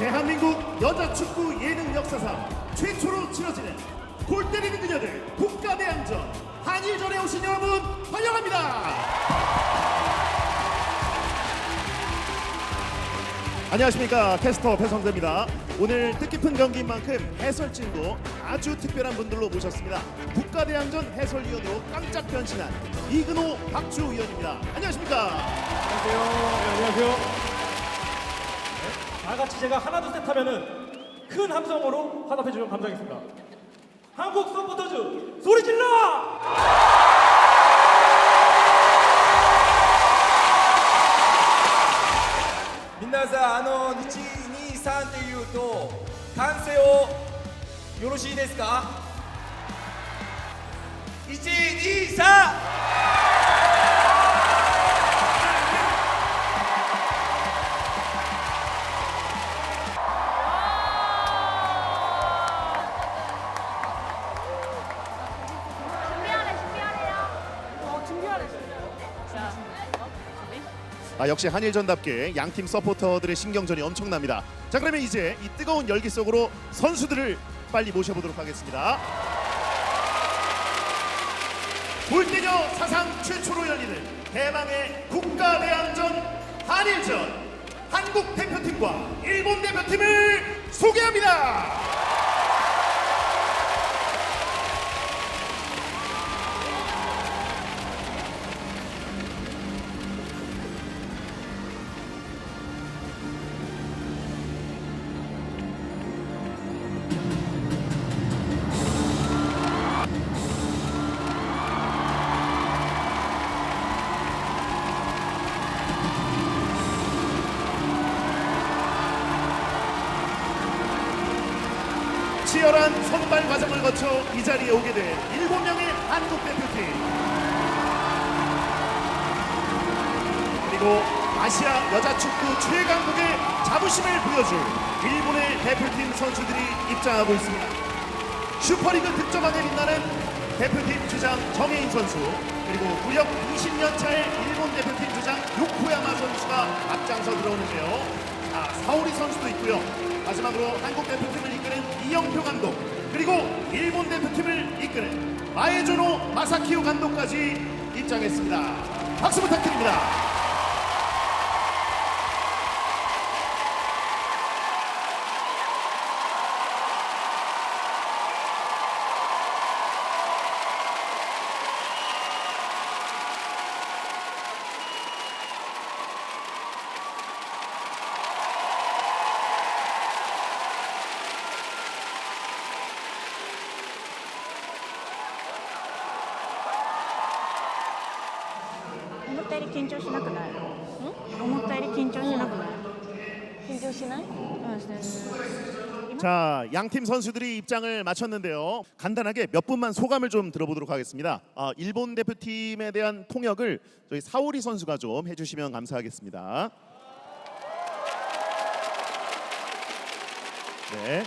대한민국 여자 축구 예능 역사상 최초로 치러지는 골 때리는 그녀들 국가대항전 한일전에 오신 여러분 환영합니다. 안녕하십니까 캐스터 배성재입니다. 오늘 뜻깊은 경기인 만큼 해설진도 아주 특별한 분들로 모셨습니다. 국가대항전 해설위원으로 깜짝 변신한 이근호 박주 의원입니다. 안녕하십니까? 안녕하세요. 네, 안녕하세요. 같이 제가 하나 둘셋 하면은 큰 함성으로 화답해 주면 감사하겠습니다. 한국 서포터즈 소리 질러! 민나사 아노 니치 니산 때유도 간세요 요로시 데스까? 1 2 3 아, 역시 한일전답게 양팀 서포터들의 신경전이 엄청납니다. 자 그러면 이제 이 뜨거운 열기 속으로 선수들을 빨리 모셔보도록 하겠습니다. 골대녀 사상 최초로 열리는 대망의 국가대항전 한일전 한국 대표팀과 일본 대표팀을 소개합니다. 치열한 선발 과정을 거쳐 이 자리에 오게 된 일곱 명의 한국 대표팀 그리고 아시아 여자 축구 최강국의 자부심을 보여줄 일본의 대표팀 선수들이 입장하고 있습니다. 슈퍼리그 득점왕에 빛나는 대표팀 주장 정혜인 선수 그리고 무려 20년 차의 일본 대표팀 주장 요코야마 선수가 앞장서 들어오는데요. 자, 사오리 선수도 있고요. 마지막으로 한국 대표팀을 이끄는 이영표 감독 그리고 일본 대표팀을 이끄는 마에조노 마사키오 감독까지 입장했습니다. 박수 부탁드립니다. 張しなくない？思ったより緊張しなくない？緊張しない？うんしてる。 자, 양팀 선수들이 입장을 마쳤는데요. 간단하게 몇 분만 소감을 좀 들어보도록 하겠습니다. 아, 일본 대표팀에 대한 통역을 저희 사오리 선수가 좀 해주시면 감사하겠습니다. 네.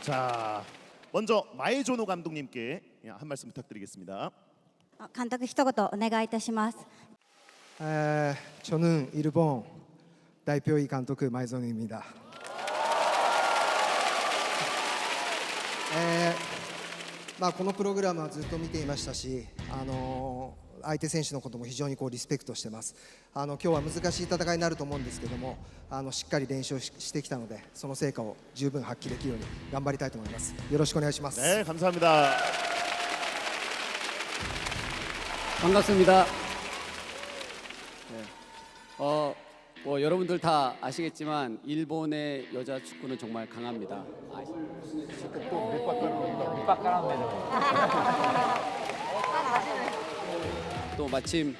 자, 먼저 마에조노 감독님께 한 말씀 부탁드리겠습니다. あ監督一言お願いいたします 에, 저는 일본 대표의 감독 마이존입니다. 에, まあこのプログラムはずっと見ていましたし、あの相手選手のことも非常にこうリスペクトしてます。あの今日は難しい戦いになると思うんですけども、あのしっかり練習をししてきたので、その成果を十分発揮できるように頑張りたいと思います。よろしくお願いします。 네, 감사합니다. 반갑습니다. 네. 어, 뭐 여러분들 다 아시겠지만 일본의 여자 축구는 정말 강합니다. 또 마침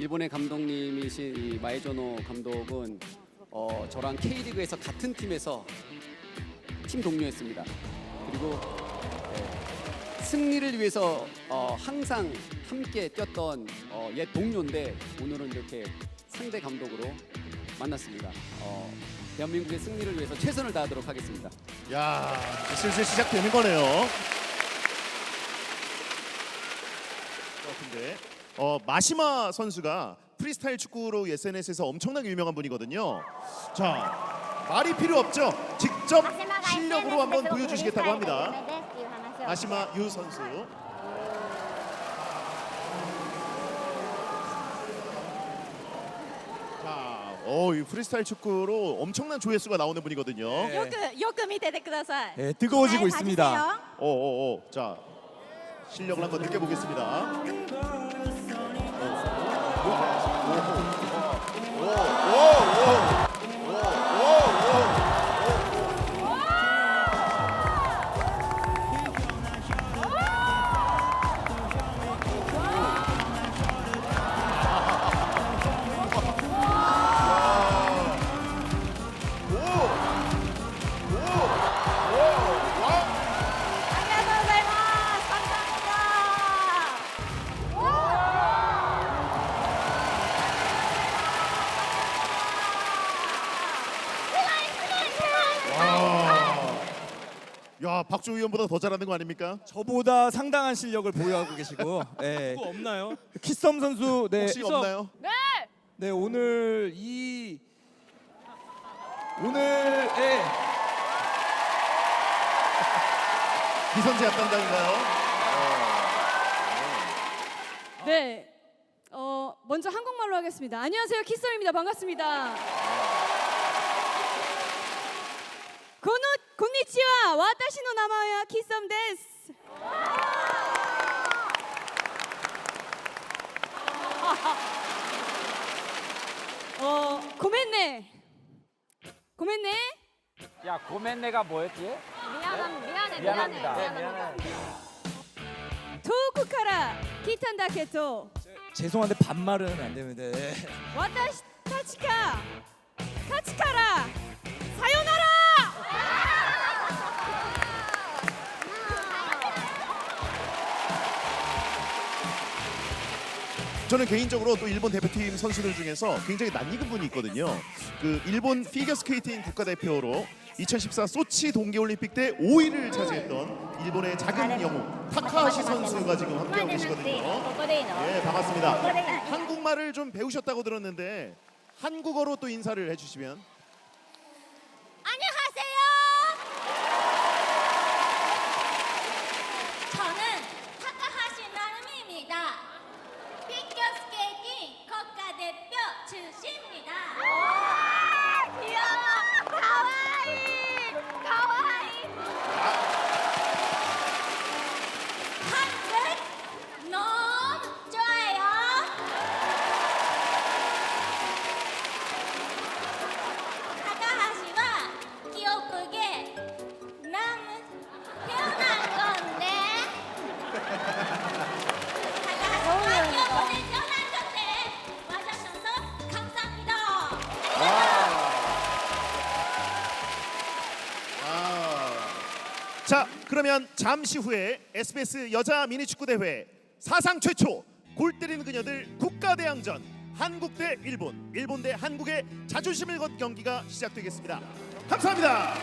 일본의 감독님이신 이 마에조노 감독은 어, 저랑 K리그에서 같은 팀에서 팀 동료였습니다. 그리고 네, 승리를 위해서 어, 항상 함께 뛰었던 어, 옛 동료인데 오늘은 이렇게 상대 감독으로 만났습니다. 어, 대한민국의 승리를 위해서 최선을 다하도록 하겠습니다. 야, 슬슬 시작되는 거네요. 같은데 어, 마시마 선수가 프리스타일 축구로 SNS에서 엄청나게 유명한 분이거든요. 자, 말이 필요 없죠. 직접 실력으로 한번 보여주시겠다고 합니다. 아시마 유 선수. 자, 어, 이 프리스타일 축구로 엄청난 조회수가 나오는 분이거든요. よくよく見ててください 네, 뜨거워지고 はい 있습니다. 봐주세요. 오, 오, 오. 자, 실력을 한번 느껴보겠습니다. 야, 박주 의원보다 더 잘하는 거 아닙니까? 저보다 상당한 실력을 보유하고 계시고 네. 그거 없나요? 키썸 선수 네, 혹시 없나요? 네 오늘 이 오늘 예, 기선제 합단장인가요? 네. 어, 먼저 한국말로 하겠습니다. 안녕하세요. 키썸입니다. 반갑습니다. 고노 곤니치와 와타시노 나마야 키썸 데스. 어, 고멘네. 고멘네. 야 고멘네가 뭐였지? 미안함, 네? 미안해, 미안해, 미안합니다. 네, 미안해. 토쿠카라 키탄다 케토. 죄송한데 반말은 안 되는데. 와타시 타치카. 타치카라. 저는 개인적으로 또 일본 대표팀 선수들 중에서 굉장히 낯익은 분이 있거든요. 그 일본 피겨스케이팅 국가대표로 2014 소치 동계올림픽 때 5위를 차지했던 일본의 작은 영웅 타카하시 선수가 지금 함께하고 계시거든요. 네, 반갑습니다. 한국말을 좀 배우셨다고 들었는데 한국어로 또 인사를 해주시면 자 그러면 잠시 후에 SBS 여자 미니축구 대회 사상 최초 골 때리는 그녀들 국가대항전 한국 대 일본 일본 대 한국의 자존심을 건 경기가 시작되겠습니다. 감사합니다